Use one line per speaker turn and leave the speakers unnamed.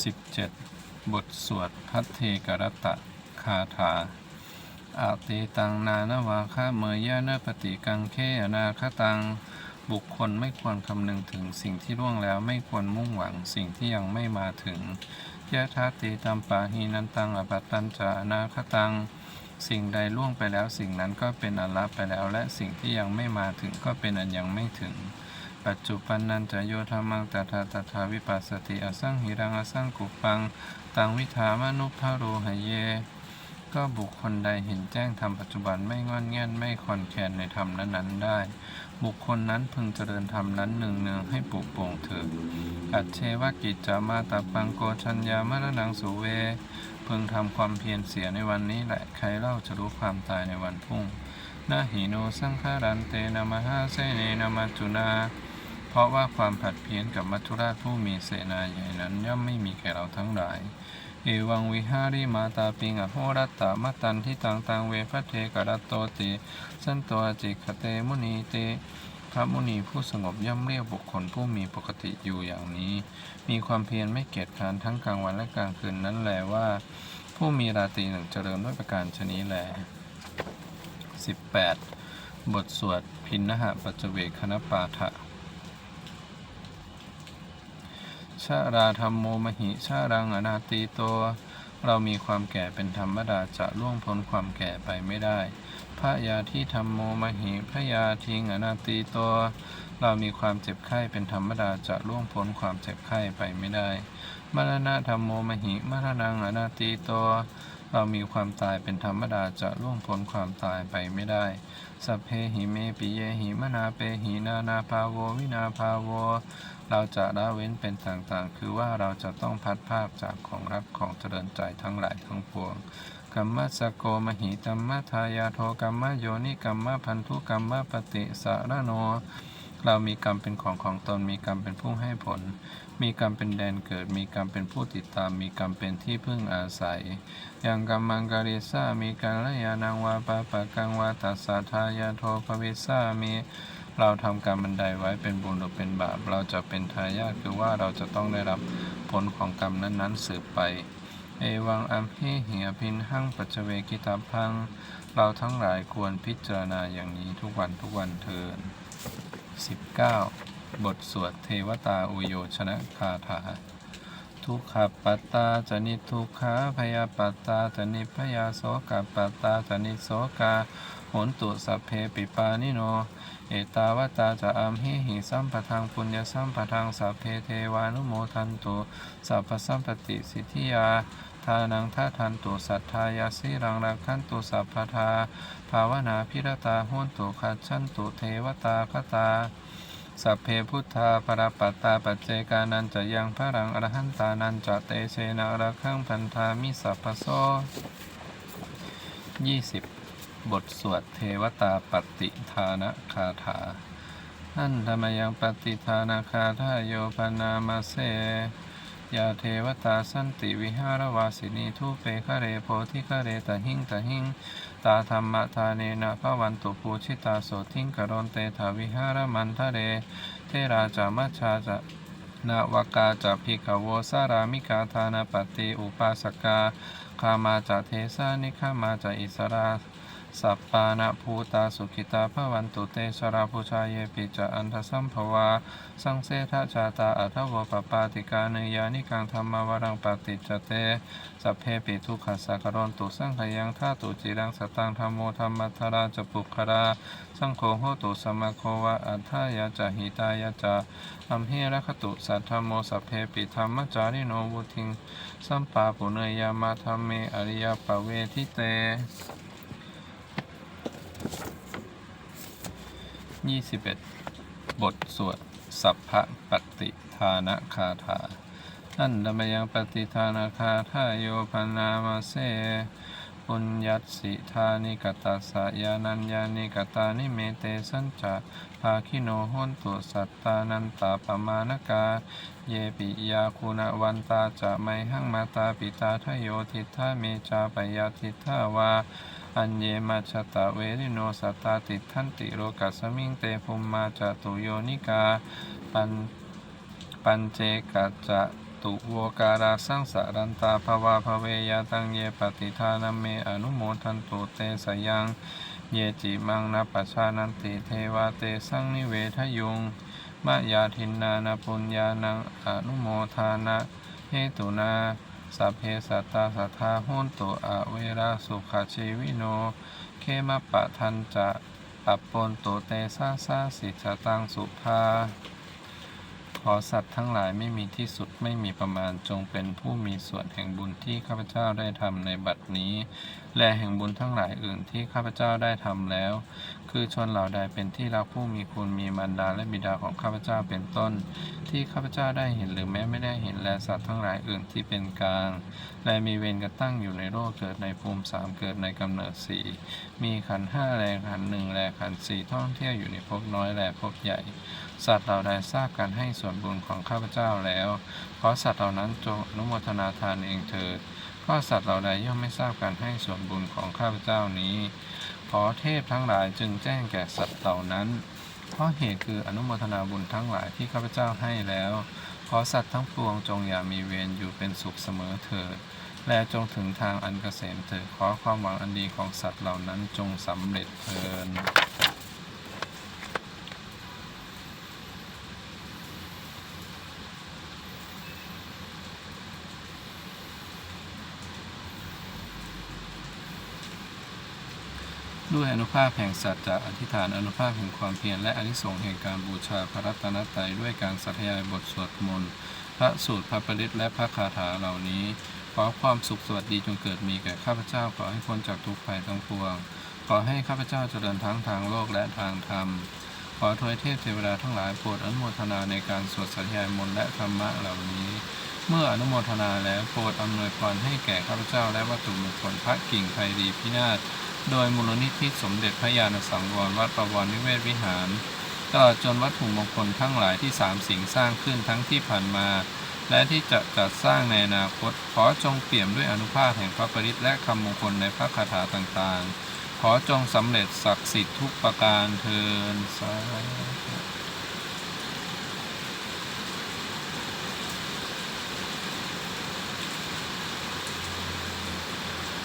17 บทสวดพัทเทกรตะคาถาอาติตังนานวาคะเมยยะนปฏิกังเคอนาคตัง บุคคลไม่ควรคำนึงถึงสิ่งที่ล่วงแล้วไม่ควรมุ่งหวังสิ่งที่ยังไม่มาถึงยะทาติตัมปาหีนันตังอปัตตัญจะอนาคตัง สิ่งใดล่วงไปแล้วสิ่งนั้นก็เป็นอันละไปแล้ว และสิ่งที่ยังไม่มาถึงก็เป็นอันยังไม่ถึง ปัจจุปันนันจะโยธรรมังตถาตถาวิปัสสติอสังหิรังอสังกุปัง ตังวิถามนุภาโรหเย ก็บุคคลใดเห็นแจ้งธรรมปัจจุบันไม่งอนแง่นไม่คอนแคนในธรรมนั้นๆได้ บุคคลนั้นพึงเจริญธรรมนั้นเนืองให้ปลูกโปร่งเถิดอัจเชวกิจจามาตาปังโกชัญญามรณังสุเว พึงทำความเพียรเสียในวันนี้แหละใครเล่าจะรู้ความตายในวันพรุ่งนาหิโนสังขารันเตนามหาเสเนนามัจจุนา เพราะว่าความผัดเพี้ยนกับมัจจุราชผู้มีเสนาใหญ่นั้นย่อมไม่มีแก่เราทั้งหลาย เอวังวิหาริมาตาปิงอโหรัตตมตันที่ตังตังเวพระเทกรัตโตติ สันตัวจิกเตมุนีเตพระมุนีผู้สงบย่อมเรียกบุคคลผู้มีปกติอยู่อย่างนี้ มีความเพียรไม่เกียจคร้านทั้งกลางวันและกลางคืนนั้นแหลว่า ผู้มีราตรีหนึ่งเจริญด้วยประการชนี้แล 18 บทสวดพินนหปัจเวคณปาฐะ ชาราธรรมโมมหิชารังอนาตีโต เรามีความแก่เป็นธรรมดาจะล่วงพ้นความแก่ไปไม่ได้พระยาที่ธรรมโมมหิพระยาทิงอนาตีโต เรามีความเจ็บไข้เป็นธรรมดาจะล่วงพ้นความเจ็บไข้ไปไม่ได้มรณะธรรมโมมหิมรณังอนาตีโต เรามีความตายเป็นธรรมดาจะล่วงพ้นความตายไปไม่ได้ สัพเพหิเมปิเยหิมนาเปหินานาภาโววินาภาโว เราจะละเว้นเป็นต่างๆ คือว่าเราจะต้องพัดภาคจากของรักของเจริญใจทั้งหลายทั้งปวงกัมมัสสโกมหิตัมมะทายาโทกัมมะโยนิกัมมะพันธุกัมมะปฏิสารโน เรามีกรรมเป็นของของตนมีกรรมเป็นผู้ให้ผล มีกรรมเป็นแดนเกิด มีกรรมเป็นผู้ติดตาม มีกรรมเป็นที่พึ่งอาศัย ยังกัมมังการิสามีการละยานังวาปะปะกังวาตัสสะทายาโทภวิสามีเราทำกรรมบันไดไว้เป็นบุญหรือเป็นบาป เราจะเป็นทายาทคือว่าเราจะต้องได้รับผลของกรรมนั้นๆสืบไป เอวังอัมพิเหียพินหังปัจเจเวกิตาพัง เราทั้งหลายควรพิจารณาอย่างนี้ทุกวันทุกวันเทิน19 บทสวดเทวตาอุโยชนะคาถา ทุกขปัตตาจนิทุกขาพยาปัตตาจนิพยาโสกปัตตาจนิโสกาหนตุสัพเพปิปานิโน เอตาวตาจะอัมหิหิสัมปทังปุญญสัมปทังสัพเพเทวานุโมทันตุสัพพสัมปติสิทธิยาทานังท่าทันตุสัทธายาสิรังรักขันตุสัพพทา ภาวนาพิรตาโหนตุขัดชันตุเทวตาคตา สัพเพพุทธาปรปัตตาปัจเจกานันจะยังพระรังอรหันตานันจะเตเชนะอระคังพันธามิสัพพโซยี่สิบบทสวดเทวตาปฏิทานคาถาอันธรรมยังปฏิทานาคาทาโยปนามาเส ยาเทวตาสันติวิหารวาสินีทุเปคะเรโพธิคะเรตหิงตหิงตาธรรมทาเนนะพระวันตุปูชิตาโสทิงกรณเตถาวิหารมันทะเรเทราจามัชชาจะนาวกาจะพิกโวสารามิกาธานาปฏิอุปาสกาคามาจะเทสานิขามาจะอิสรา สัปปานะภูตาสุขิตาพะวันตุเตชราภูชาเยปิจะอันทสัมภวา สังเสทชาตาอัทวปปาติกาเนยานิกังธรรมวรังปฏิจเต สัพเพปิทุกขสักรนตุสังขยังท่าตุจิรังสตังธรรมโมธรรมัทราจปุครา สังโฆโหตุสมโควะอัฏฐายาจหิตายาจะอัมเหระคตุสัทธโมสัพเพปิธรรมจาริโนวุทิง สัมปาปุเนยยามาธรรมเมอริยปเวทิเต 21 บทสวด สัพพะปฏิทานะคาถาอันดมยังปฏิทานาคาทาโยพนามาเสปุญญัตสิธานิกตัสสะยานัญญานิกตานิเมเตสัญจาภาคิโนโหนตุสัตตานันตาปมาณกา เยปิยาคุณวันตาจะไมหังมาตาปิตาทโยทิทาเมจาปยาทิทาวา อัญเยมัชตะเวริโนสัตตาติทันติโรกัสมิงเตภุมมาจตุโยนิกา ปันปัญเจกัจจะตุโวการาสังสารันตาภวาภเวยาตังเยปฏิทานเมอนุโมทันตุเตสยัง เยจิมังนาปชานันติเทวาเตสังนิเวทยุงมะยาทินนานาปุญญานังอนุโมทานะเหตุนา สัพเพสัตตาสัทธาโหนตุอเวราสุขชีวิโน เคมะปะทันจะอัปปนโตเตสาสาสิจตังสุภา ขอสัตว์ทั้งหลายไม่มีที่สุดไม่มีประมาณจงเป็นผู้มีส่วนแห่งบุญที่ข้าพเจ้าได้ทำในบัดนี้ และแห่งบุญทั้งหลายอื่นที่ข้าพเจ้าได้ทำแล้ว คือชนเหล่าใดเป็นที่รักผู้มีคุณมีมารดาและบิดาของข้าพเจ้าเป็นต้น ที่ข้าพเจ้าได้เห็นหรือแม้ไม่ได้เห็นและสัตว์ทั้งหลายอื่นที่เป็นกลาง และมีเวรกระตั้งอยู่ในโลกเกิดในภูมิสามเกิดในกำเนิดสี่มีขันห้าแลขันหนึ่งแลขันสี่ท่องเที่ยวอยู่ในภพน้อยแลภพใหญ่สัตว์เหล่าใดทราบการให้ส่วนบุญของข้าพเจ้าแล้ว ขอสัตว์เหล่านั้นจงอนุโมทนาทานเองเถิดก็สัตว์เหล่าใดย่อมไม่ทราบการให้ส่วนบุญของข้าพเจ้านี้ ขอเทพทั้งหลายจึงแจ้งแก่สัตว์เหล่านั้น เพราะเหตุคืออนุโมทนาบุญทั้งหลายที่ข้าพเจ้าให้แล้ว ขอสัตว์ทั้งปวงจงอย่ามีเวรอยู่เป็นสุขเสมอเถิด และจงถึงทางอันเกษมเถิด ขอความหวังอันดีของสัตว์เหล่านั้นจงสำเร็จเถิด ด้วยอนุภาพแห่งสัจจะอธิษฐานอนุภาพแห่งความเพียรและอนิสงส์แห่งการบูชาพระรัตนตรัยด้วยการสัทยายบทสวดมนต์พระสูตรพระปริตและพระคาถาเหล่านี้ขอความสุขสวัสดีจงเกิดมีแก่ข้าพเจ้าขอให้พ้นจากทุกภัยทั้งปวง ขอให้ข้าพเจ้าเจริญทั้งทางโลกและทางธรรม ขอทวยเทพเทวดาทั้งหลายโปรดอนุโมทนาในการสวดสัทยายมนต์และธรรมะเหล่านี้ เมื่ออนุโมทนาแล้วโปรดอำนวยพรให้แก่ข้าพเจ้าและวัตถุมงคลพระกิ่งไพรีพินาศ โดยมูลนิธิสมเด็จพระญาณสังวรวัดประวรนิเวศวิหารตลอดจนวัตถุมงคลทั้งหลายที่สามสิ่งสร้างขึ้นทั้งที่ผ่านมา และที่จะจัดสร้างในอนาคต ขอจงเปี่ยมด้วยอนุภาพแห่งพระปริตและคำมงคลในพระคาถาต่างๆ ขอจงสำเร็จศักดิ์สิทธิ์ทุกประการเทินสาธุ